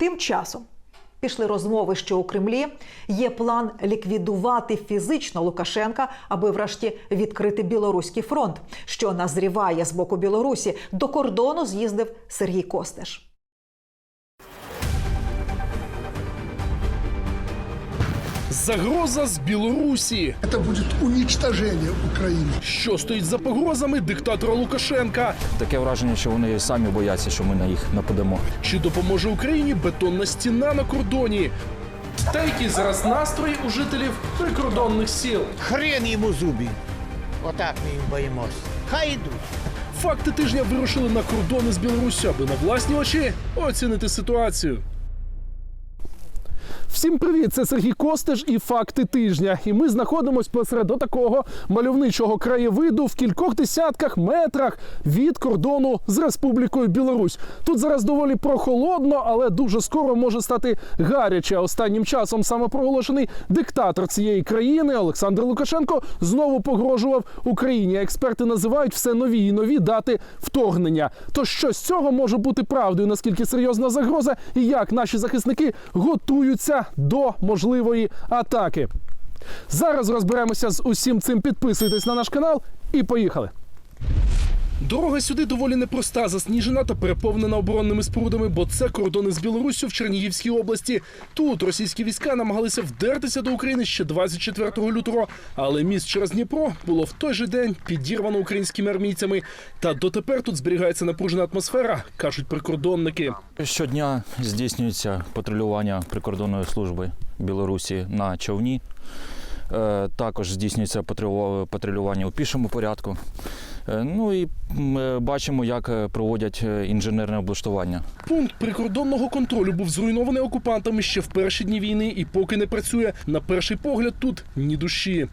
Тим часом пішли розмови, що у Кремлі є план ліквідувати фізично Лукашенка, аби врешті відкрити білоруський фронт, що назріває з боку Білорусі. До кордону з'їздив Сергій Костеш. Загроза з Білорусі. Это будет уничтожение Украины. Що стоїть за погрозами диктатора Лукашенка? Таке враження, що вони самі бояться, що ми на їх нападемо. Чи допоможе Україні бетонна стіна на кордоні? Та які зараз настрої у жителів прикордонних сіл? Хрен йому зубі. Отак ми їм боїмось. Хай ідуть. Факти тижня вирушили на кордони з Білоруссю, аби на власні очі оцінити ситуацію. Всім привіт! Це Сергій Костеш і факти тижня. І ми знаходимося посеред такого мальовничого краєвиду в кількох десятках метрах від кордону з Республікою Білорусь. Тут зараз доволі прохолодно, але дуже скоро може стати гаряче. Останнім часом самопроголошений диктатор цієї країни Олександр Лукашенко знову погрожував Україні. Експерти називають все нові і нові дати вторгнення. То що з цього може бути правдою? Наскільки серйозна загроза, і як наші захисники готуються до можливої атаки? Зараз розберемося з усім цим. Підписуйтесь на наш канал і поїхали. Дорога сюди доволі непроста, засніжена та переповнена оборонними спорудами, бо це кордони з Білоруссю в Чернігівській області. Тут російські війська намагалися вдертися до України ще 24 лютого, але міст через Дніпро було в той же день підірвано українськими армійцями. Та дотепер тут зберігається напружена атмосфера, кажуть прикордонники. Щодня здійснюється патрулювання прикордонної служби Білорусі на човні. Е, Також здійснюється патрулю- патрулювання у пішому порядку. Е, Ну і м, е, бачимо, як е, проводять інженерне облаштування. Пункт прикордонного контролю був зруйнований окупантами ще в перші дні війни і поки не працює. На перший погляд тут ні душі.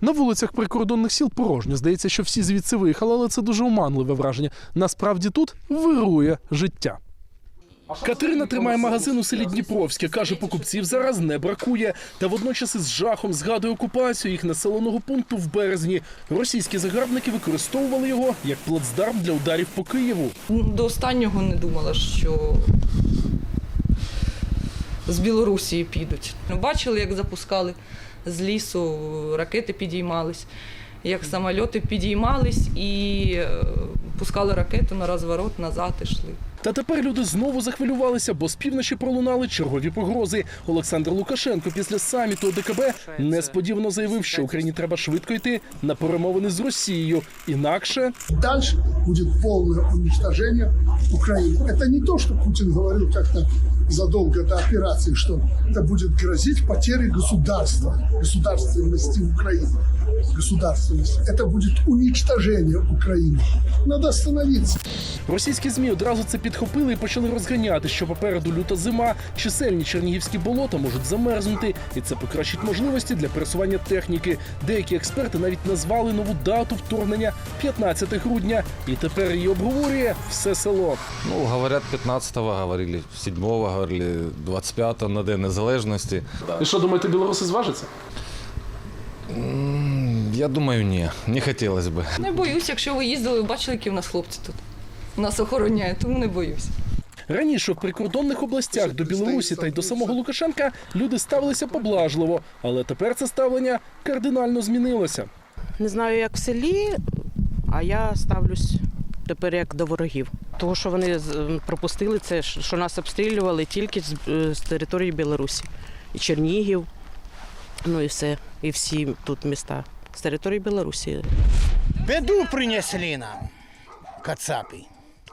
На вулицях прикордонних сіл порожньо. Здається, що всі звідси виїхали, але це дуже оманливе враження. Насправді тут вирує життя. Катерина тримає магазин у селі Дніпровське. Каже, покупців зараз не бракує. Та водночас із жахом згадує окупацію їх населеного пункту в березні. Російські загарбники використовували його як плацдарм для ударів по Києву. До останнього не думала, що з Білорусі підуть. Бачили, як запускали з лісу, ракети підіймались, як самольоти підіймались і е, пускали ракету на розворот, назад ішли. Та тепер люди знову захвилювалися, бо з півночі пролунали чергові погрози. Олександр Лукашенко після саміту ОДКБ несподівано заявив, що Україні треба швидко йти на перемовини з Росією. Інакше Дальше буде повне уничтоження України. Це не то, що Путін говорив как-то задолго до операции, что это будет грозить потерей государства, государственности Украины. Государственности. Это будет уничтожение Украины. Надо остановиться. російські змі одразу це підхопили і почали розганяти, що попереду люта зима, чисельні чернігівські болота можуть замерзнути, і це покращить можливості для пересування техніки. Деякі експерти навіть назвали нову дату вторгнення 15 грудня, і тепер її обговорює все село. Ну, говорят, 15-го говорили, 7-го говорили, 25-го на День Незалежності. І що думаєте, білоруси зважаться? Я думаю, ні, не хотілося б. Не боюсь, якщо ви їздили, ви бачили, які в нас хлопці тут. Нас охороняють, тому не боюсь. Раніше в прикордонних областях до Білорусі та й до самого Лукашенка люди ставилися поблажливо, але тепер це ставлення кардинально змінилося. Не знаю, як в селі, а я ставлюсь тепер як до ворогів. Того, що вони пропустили це, що нас обстрілювали тільки з, е, з території Білорусі. І Чернігів, ну і все, і всі тут міста з території Білорусі. Беду принесли нам, кацапи.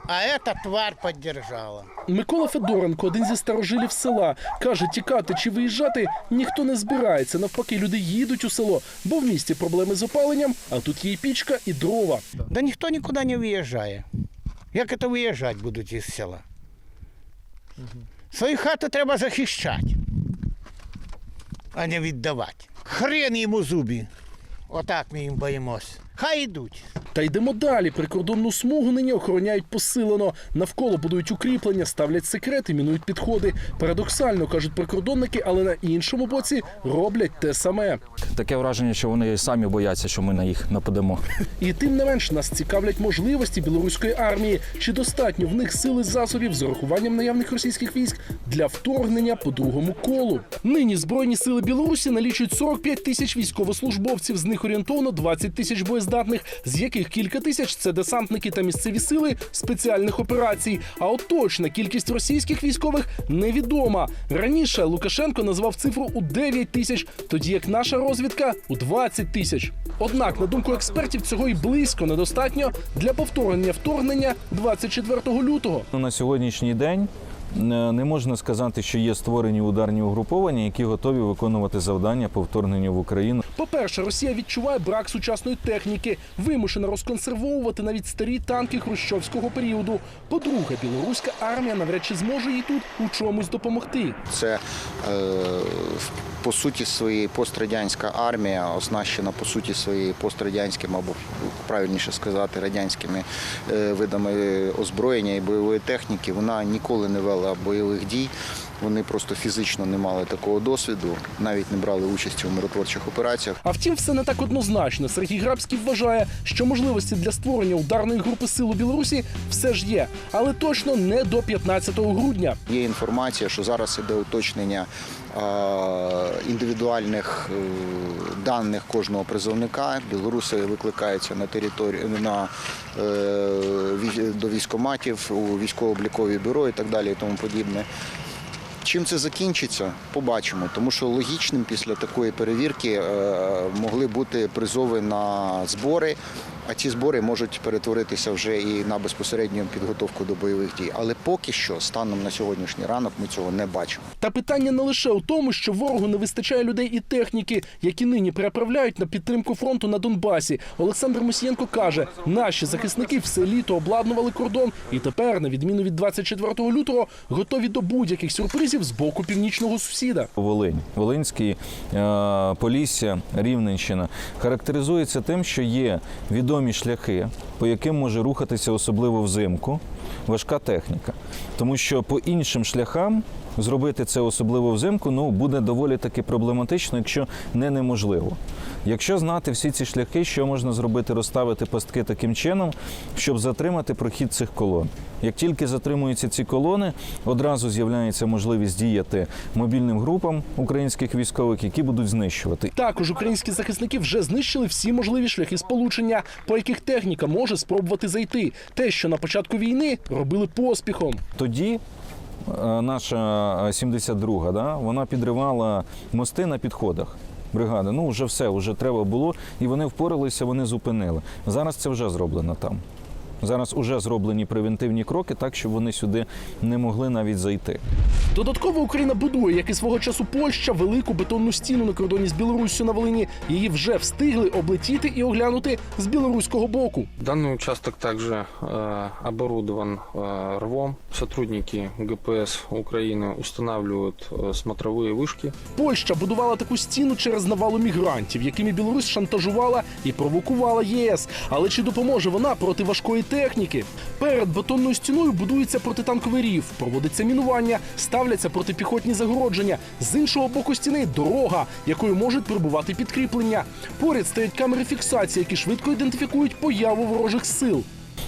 А эта тварь поддержала. Микола Федоренко, один зі старожилів села, каже, тікати чи виїжджати ніхто не збирається. Навпаки, люди їдуть у село, бо в місті проблеми з опаленням, а тут є і пічка, і дрова. Да ніхто нікуди не виїжджає. Як це виїжджати будуть із села? Свою хату треба захищати, а не віддавати. Хрен йому зубі. Отак ми їм боїмось. Хай йдуть. Та йдемо далі. Прикордонну смугу нині охороняють посилено. Навколо будують укріплення, ставлять секрети, мінують підходи. Парадоксально кажуть прикордонники, але на іншому боці роблять те саме. Таке враження, що вони самі бояться, що ми на їх нападемо. І тим не менш нас цікавлять можливості білоруської армії. Чи достатньо в них сили засобів з урахуванням наявних російських військ для вторгнення по другому колу? Нині збройні сили Білорусі налічують 45 тисяч військовослужбовців. З них орієнтовно 20 тисяч боєздатних, з яких кілька тисяч це десантники та місцеві сили спеціальних операцій. А от точна кількість російських військових невідома. Раніше Лукашенко назвав цифру у 9 тисяч, тоді як наша розвідка у 20 тисяч. Однак, на думку експертів, цього і близько недостатньо для повторення вторгнення 24 лютого. Ну, На сьогоднішній день е, не можна сказати, що є створені ударні угруповання, які готові виконувати завдання по вторгненню в Україну. По-перше, Росія відчуває брак сучасної техніки, вимушена розконсервовувати навіть старі танки хрущовського періоду. По-друге, білоруська армія навряд чи зможе їй тут у чомусь допомогти. Це е, по суті своєї пострадянська армія, оснащена по суті своєї пострадянськими, або правильніше сказати, радянськими е, видами озброєння і бойової техніки. Вона ніколи не вела бойових дій. Вони просто фізично не мали такого досвіду, навіть не брали участі у миротворчих операціях. А втім, все не так однозначно. Сергій Грабський вважає, що можливості для створення ударної групи сил у Білорусі все ж є, але точно не до 15 грудня. Є інформація, що зараз іде уточнення індивідуальних е, даних кожного призовника. Білоруси викликаються на територію на е, до військоматів, у військово-облікові бюро і так далі, і тому подібне. Чим це закінчиться, побачимо. Тому що логічним після такої перевірки е, могли бути призови на збори, а ці збори можуть перетворитися вже і на безпосередню підготовку до бойових дій. Але поки що, станом на сьогоднішній ранок, ми цього не бачимо. Та питання не лише у тому, що ворогу не вистачає людей і техніки, які нині переправляють на підтримку фронту на Донбасі. Олександр Мусієнко каже, наші захисники все літо обладнували кордон, і тепер, на відміну від 24 лютого, готові до будь-яких сюрпризів з боку північного сусіда. Волинь, Волинський, е, Полісся, Рівненщина характеризується тим, що є відомі шляхи, по яким може рухатися особливо взимку важка техніка. Тому що по іншим шляхам зробити це особливо взимку ну, буде доволі таки проблематично, якщо не неможливо. Якщо знати всі ці шляхи, що можна зробити, розставити пастки таким чином, щоб затримати прохід цих колон. Як тільки затримуються ці колони, одразу з'являється можливість діяти мобільним групам українських військових, які будуть знищувати. Також українські захисники вже знищили всі можливі шляхи сполучення, по яких техніка може спробувати зайти. Те, що на початку війни робили поспіхом. Тоді наша е, 72-га, да, вона підривала мости на підходах. Бригади, ну вже все, вже треба було, і вони впоралися, вони зупинили. Зараз це вже зроблено там. Зараз вже зроблені превентивні кроки, так щоб вони сюди не могли навіть зайти. Додатково Україна будує, як і свого часу Польща, велику бетонну стіну на кордоні з Білоруссю на Волині. Її вже встигли облетіти і оглянути з білоруського боку. Данный участок также э, оборудован э, рвом. Сотрудники ГПС Украины устанавливают э, смотровые вышки. Польща будувала таку стіну через навалу мігрантів, якими Білорусь шантажувала і провокувала ЄС. Але чи допоможе вона проти важкої Техніки? Перед бетонною стіною будується протитанковий рів, проводиться мінування, ставляться протипіхотні загородження. З іншого боку стіни дорога, якою можуть прибувати підкріплення. Поряд стоять камери фіксації, які швидко ідентифікують появу ворожих сил.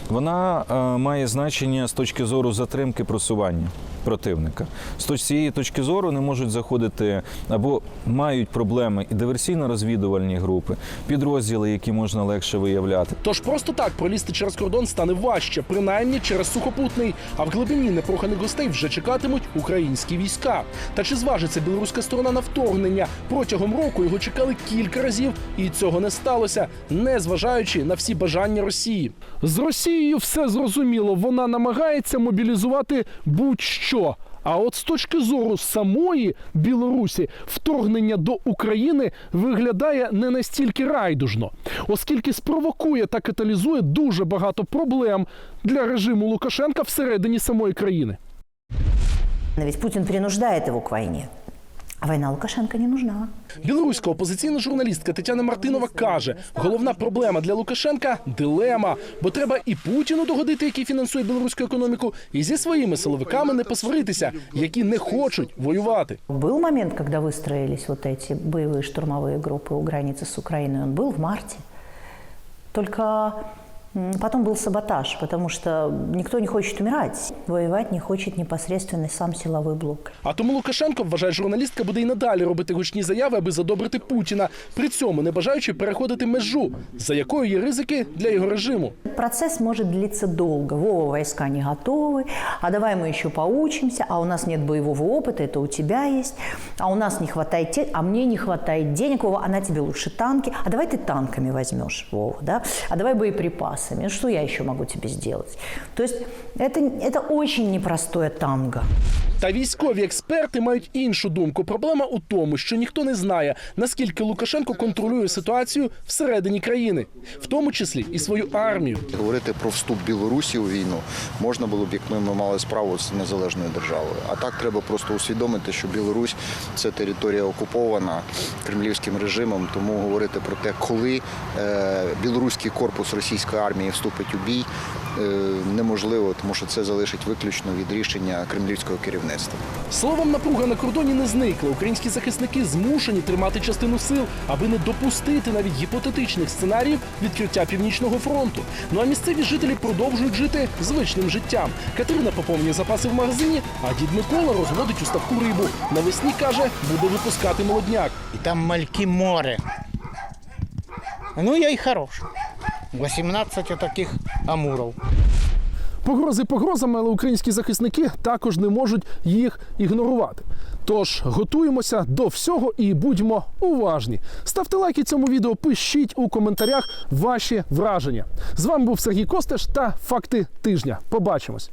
Вона е, має значення з точки зору затримки просування противника. З цієї точки зору не можуть заходити або мають проблеми і диверсійно-розвідувальні групи, підрозділи, які можна легше виявляти. Тож просто так пролізти через кордон стане важче, принаймні через сухопутний. А в глибині непроханих гостей вже чекатимуть українські війська. Та чи зважиться білоруська сторона на вторгнення? Протягом року його чекали кілька разів, і цього не сталося, не зважаючи на всі бажання Росії. З Росією все зрозуміло. Вона намагається мобілізувати будь-що. А от з точки зору самої Білорусі вторгнення до України виглядає не настільки райдужно, оскільки спровокує та каталізує дуже багато проблем для режиму Лукашенка всередині самої країни. Но ведь Путин принуждает его к войне. А война Лукашенко не нужна. Білоруська опозиційна журналістка Тетяна Мартинова каже: головна проблема для Лукашенка дилема, бо треба і Путіну догодити, який фінансує білоруську економіку, і зі своїми силовиками не посваритися, які не хочуть воювати. Был момент, когда выстроились вот эти боевые штурмовые группы у границы с Украиной. Он был в марте. Только м, потом был саботаж, потому что никто не хочет умирать. Воевать не хочет непосредственно сам силовой блок. А тому Лукашенко, вважає журналістка, буде й надалі робити гучні заяви, аби задобрити Путіна, при цьому не бажаючи переходити межу, за якою є ризики для його режиму. Процесс может длиться долго. Вова, войска не готовы, а давай мы еще поучимся, а у нас нет боевого опыта, это у тебя есть, а у нас не хватает, те- а мне не хватает денег, Вова, а на тебе лучше танки, а давай ты танками возьмешь, Вова, да, а давай боеприпасами, Ну, что я еще могу тебе сделать? То есть это, это очень непростое танго. Та військові експерти мають іншу думку. Проблема у тому, що ніхто не знає, наскільки Лукашенко контролює ситуацію всередині країни, в тому числі і свою армію. Говорити про вступ Білорусі у війну можна було б, як ми, ми мали справу з незалежною державою. А так треба просто усвідомити, що Білорусь це територія окупована кремлівським режимом. Тому говорити про те, коли е, білоруський корпус російської армії вступить у бій, е, неможливо, тому що це залишить виключно від рішення кремлівського керівництва. Словом, напруга на кордоні не зникла. Українські захисники змушені тримати частину сил, аби не допустити навіть гіпотетичних сценаріїв відкриття північного фронту. Ну а місцеві жителі продовжують жити звичним життям. Катерина поповнює запаси в магазині, а дід Микола розводить у ставку рибу. Навесні каже, буде випускати молодняк. И там мальки море. Ну, я и хорош. 18 таких амуров. Погрози погрозами, але українські захисники також не можуть їх ігнорувати. Тож готуємося до всього і будьмо уважні. Ставте лайки цьому відео, пишіть у коментарях ваші враження. З вами був Сергій Костеш та Факти тижня. Побачимось.